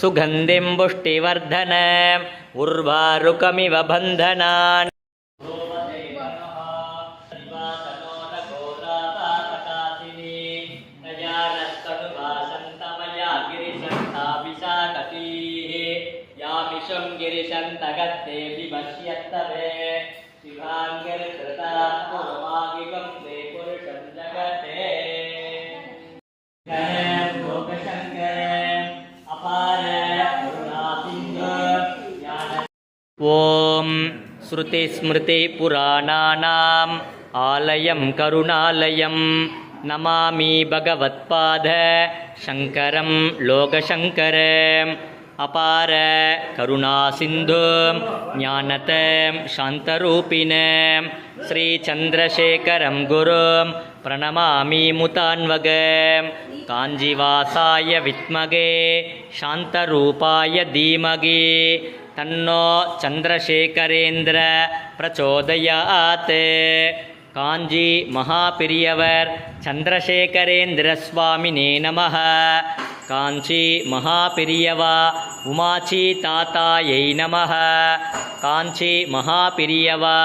सुगन्धिं पुष्टिवर्धन उर्वारुकमिव बन्धनान्। गिरिशन्तगत्ते विपश्यत्तवे शिवाङ्गिर्कृता पूर्वागिकं ॐ श्रुतिस्मृतिपुराणानाम् आलयं करुणालयं नमामि भगवत्पाद शङ्करं लोकशङ्कर अपार करुणासिन्धु ज्ञानतं शान्तरूपिणं श्रीचन्द्रशेखरं गुरुं प्रणमामि मुतान्वग काञ्जीवासाय विद्मगे शान्तरूपाय धीमहि तन्नो चन्द्रशेखरेन्द्र प्रचोदयात् காஞ்சி மகாபிரியவர் சந்திரசேகரேந்திர சுவாமினே நமः காஞ்சி மகாபிரியவா உமாச்சி தாத்தாயை நமः காஞ்சி மகாபிரியவா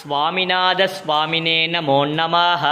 சுவாமிநாத சுவாமினே நமோ நமः